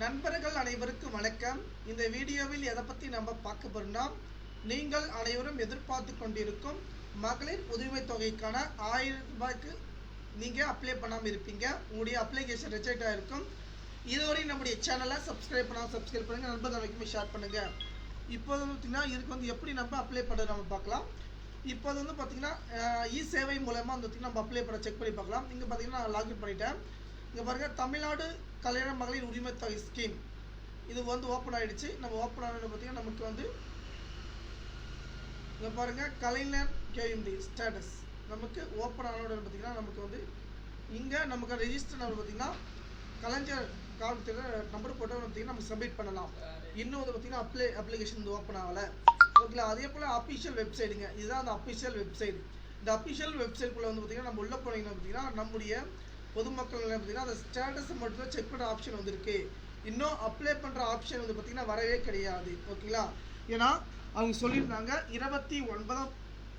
நண்பர்கள் அனைவருக்கும் வணக்கம். இந்த வீடியோவில் எதை பற்றி நம்ம பார்க்க போகிறோம்னா நீங்கள் அனைவரும் எதிர்பார்த்து கொண்டிருக்கும் மகளிர் உரிமை தொகைக்கான ஆயிரம் ரூபாய்க்கு நீங்கள் அப்ளை பண்ணாமல் இருப்பீங்க. உங்களுடைய அப்ளிகேஷன் ரிஜெக்ட் ஆகிருக்கும் இதுவரை நம்முடைய சேனலை சப்ஸ்கிரைப் பண்ணால் சப்ஸ்கிரைப் பண்ணுங்கள் நண்பர்கள் வரைக்கும் ஷேர் பண்ணுங்கள் இப்போது பார்த்திங்கன்னா இதுக்கு வந்து எப்படி நம்ம அப்ளை பண்ணுறது நம்ம பார்க்கலாம். இப்போது வந்து பார்த்திங்கன்னா இ சேவை மூலமாக வந்து நம்ம அப்ளை பண்ண செக் பண்ணி பார்க்கலாம். இங்கே பார்த்தீங்கன்னா நான் லாகின் பண்ணிட்டேன். இங்கே பாருங்கள் தமிழ்நாடு கல்யாண மகளிர் உரிமை தொகை ஸ்கீம் இது வந்து ஓப்பன் ஆகிடுச்சு நம்ம ஓப்பன் ஆனது பார்த்தீங்கன்னா நமக்கு வந்து இங்கே பாருங்கள் கலைஞர் கேஎம்டி ஸ்டேட்டஸ் நமக்கு ஓப்பன் ஆனவுடன் பார்த்தீங்கன்னா நமக்கு வந்து இங்கே நமக்கு ரெஜிஸ்டர் நம்பர் பார்த்தீங்கன்னா கலைஞர் காலத்தில் நம்பர் போட்டு பார்த்தீங்கன்னா நம்ம சப்மிட் பண்ணலாம். இன்னும் வந்து பார்த்தீங்கன்னா அப்ளை அப்ளிகேஷன் வந்து ஓப்பன் ஆகலை. ஓகேங்களா அதே போல் அஃபிஷியல் வெப்சைட்டுங்க இதுதான் அந்த அஃபிஷியல் வெப்சைட் இந்த அஃபிஷியல் வெப்சைட்குள்ளே வந்து பார்த்தீங்கன்னா நம்ம உள்ளே போனீங்கன்னா பார்த்தீங்கன்னா நம்முடைய பொதுமக்கள் பார்த்தீங்கன்னா அந்த ஸ்டேட்டஸை மட்டும் தான் செக் பண்ணுற ஆப்ஷன் வந்திருக்கு இன்னும் அப்ளை பண்ணுற ஆப்ஷன் வந்து பார்த்தீங்கன்னா வரவே கிடையாது. ஓகேங்களா ஏன்னா அவங்க சொல்லியிருந்தாங்க இருபத்தி ஒன்பதாம்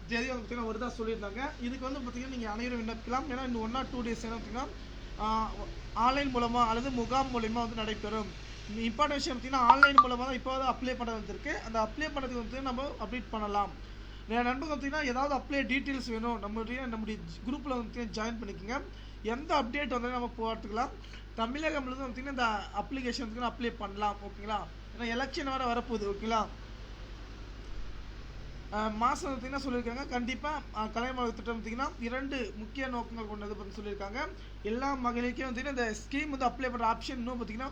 தேதி வந்து பார்த்தீங்கன்னா தான் சொல்லியிருந்தாங்க. இதுக்கு வந்து பார்த்தீங்கன்னா நீங்கள் அனைவரும் விண்ணப்பிக்கலாம். ஏன்னா இந்த ஒன் ஆர் டூ டேஸ் என்ன பார்த்தீங்கன்னா ஆன்லைன் மூலமாக அல்லது முகாம் மூலயமா வந்து நடைபெறும். இம்பார்ட்டன் விஷயம் பார்த்தீங்கன்னா ஆன்லைன் மூலமாக தான் இப்போ வந்து அப்ளை பண்ண வந்திருக்கு அந்த அப்ளை பண்ணதுக்கு வந்து நம்ம அப்டேட் பண்ணலாம். என் நண்பர்கள் பார்த்தீங்கன்னா ஏதாவது அப்ளை டீட்டெயில்ஸ் வேணும் நம்மளுடைய நம்முடைய குரூப்பில் வந்து ஜாயின் பண்ணிக்கோங்க. எந்த அப்டேட் வந்தாலும் நம்ம பார்த்துக்கலாம். தமிழகம் முழுவதும் பார்த்தீங்கன்னா இந்த அப்ளிகேஷனுக்கு அப்ளை பண்ணலாம் ஓகேங்களா ஏன்னா எலெக்ஷன் வேறு வரப்போகுது ஓகேங்களா மாதம் பார்த்தீங்கன்னா சொல்லியிருக்காங்க. கண்டிப்பாக கலைமகள் திட்டம் பார்த்தீங்கன்னா இரண்டு முக்கிய நோக்கங்கள் கொண்டது பற்றி சொல்லியிருக்காங்க. எல்லா மகளிருக்கும் பார்த்தீங்கன்னா இந்த ஸ்கீம் வந்து அப்ளை பண்ணுற ஆப்ஷன் இன்னும் பார்த்தீங்கன்னா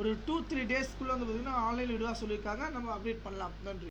ஒரு டூ த்ரீ டேஸ்க்குள்ளே வந்து பார்த்திங்கன்னா ஆன்லைனில் விடுவா சொல்லியிருக்காங்க. நம்ம அப்டேட் பண்ணலாம். நன்றி.